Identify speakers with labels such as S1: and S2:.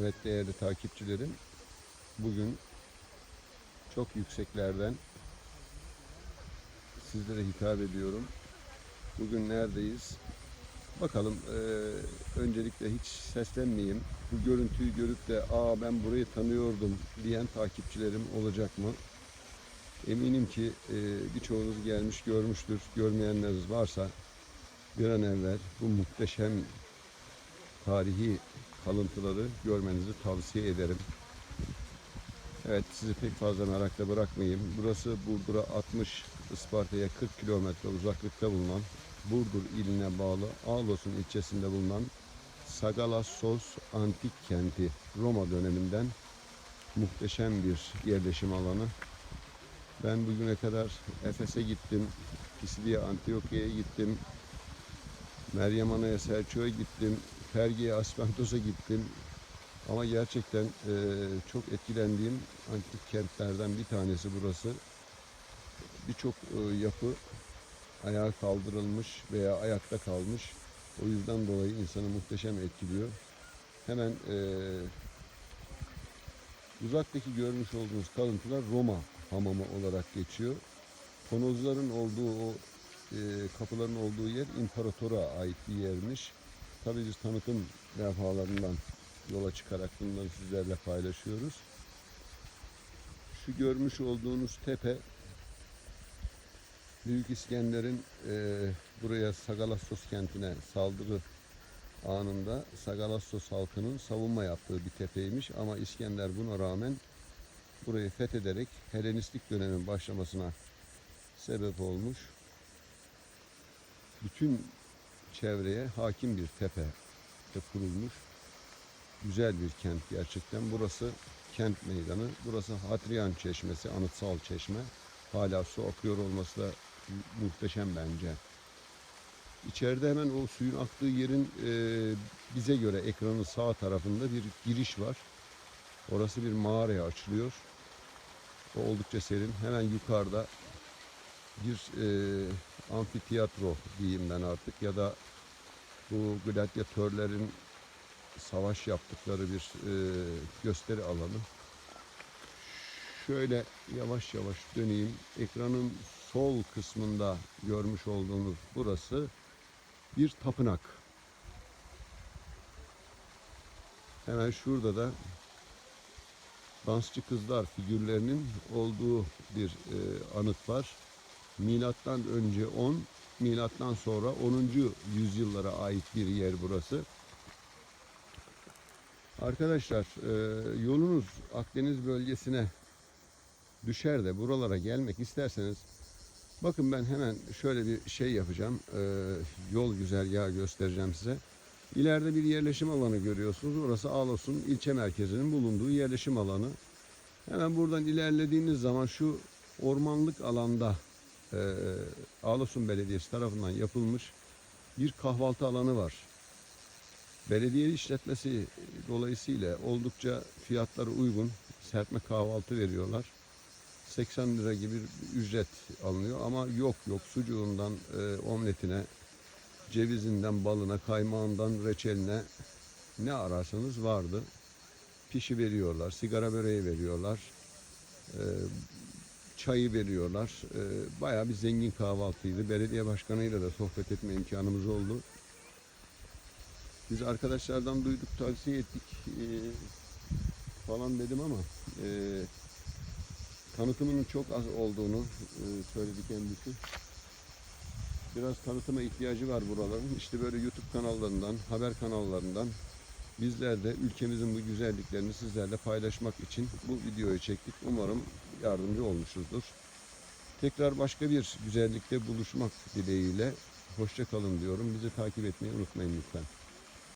S1: Evet değerli takipçilerim. Bugün çok yükseklerden sizlere hitap ediyorum. Bugün neredeyiz? Bakalım eee, öncelikle hiç seslenmeyeyim. Bu görüntüyü görüp de aa ben burayı tanıyordum diyen takipçilerim olacak mı? Eminim ki eee, birçoğunuz gelmiş görmüştür. Görmeyenleriniz varsa bir an evvel bu muhteşem tarihi kalıntıları görmenizi tavsiye ederim. Evet sizi pek fazla merakla bırakmayayım. Burası Burdur'a 60, Isparta'ya 40 kilometre uzaklıkta bulunan Burdur iline bağlı Ağlos'un ilçesinde bulunan Sagalassos Antik Kenti Roma döneminden muhteşem bir yerleşim alanı. Ben bugüne kadar Efes'e gittim, Pisidiye Antiokya'ya gittim, Meryem Ana'ya Selçuk'a gittim, Perge'ye Aspantos'a gittim. Ama gerçekten e, çok etkilendiğim antik kentlerden bir tanesi burası. Birçok e, yapı ayağa kaldırılmış veya ayakta kalmış. O yüzden dolayı insanı muhteşem etkiliyor. Hemen e, uzaktaki görmüş olduğunuz kalıntılar Roma hamamı olarak geçiyor. Tonozların olduğu o e, kapıların olduğu yer imparatora ait bir yermiş. Tabii biz tanıtım levhalarından yola çıkarak bunları sizlerle paylaşıyoruz. Şu görmüş olduğunuz tepe Büyük İskender'in e, buraya Sagalassos kentine saldırı anında Sagalassos halkının savunma yaptığı bir tepeymiş ama İskender buna rağmen burayı fethederek Helenistik dönemin başlamasına sebep olmuş. Bütün çevreye hakim bir tepe kurulmuş. Güzel bir kent gerçekten. Burası kent meydanı. Burası Hadrian Çeşmesi, anıtsal çeşme. Hala su akıyor olması da mu- muhteşem bence. İçeride hemen o suyun aktığı yerin e, bize göre ekranın sağ tarafında bir giriş var. Orası bir mağaraya açılıyor. O oldukça serin. Hemen yukarıda bir e, amfiteyatro diyeyim ben artık ya da bu gladyatörlerin savaş yaptıkları bir e, gösteri alanı. Şöyle yavaş yavaş döneyim. Ekranın sol kısmında görmüş olduğunuz burası bir tapınak. Hemen şurada da dansçı kızlar figürlerinin olduğu bir e, anıt var. Milattan önce 10, milattan sonra 10. yüzyıllara ait bir yer burası. Arkadaşlar e, yolunuz Akdeniz bölgesine düşer de buralara gelmek isterseniz bakın ben hemen şöyle bir şey yapacağım. E, yol güzergahı göstereceğim size. İleride bir yerleşim alanı görüyorsunuz. Orası Ağlos'un ilçe merkezinin bulunduğu yerleşim alanı. Hemen buradan ilerlediğiniz zaman şu ormanlık alanda e, Ağlasun Belediyesi tarafından yapılmış bir kahvaltı alanı var. Belediye işletmesi dolayısıyla oldukça fiyatları uygun. Serpme kahvaltı veriyorlar. 80 lira gibi bir ücret alınıyor ama yok yok sucuğundan e, omletine, cevizinden balına, kaymağından reçeline ne ararsanız vardı. Pişi veriyorlar, sigara böreği veriyorlar, e, çayı veriyorlar. E, bayağı bir zengin kahvaltıydı. Belediye başkanıyla da sohbet etme imkanımız oldu. Biz arkadaşlardan duyduk, tavsiye ettik e, falan dedim ama e, tanıtımının çok az olduğunu e, söyledi kendisi. Biraz tanıtıma ihtiyacı var buraların. İşte böyle YouTube kanallarından, haber kanallarından bizler de ülkemizin bu güzelliklerini sizlerle paylaşmak için bu videoyu çektik. Umarım yardımcı olmuşuzdur. Tekrar başka bir güzellikte buluşmak dileğiyle hoşça kalın diyorum. Bizi takip etmeyi unutmayın lütfen.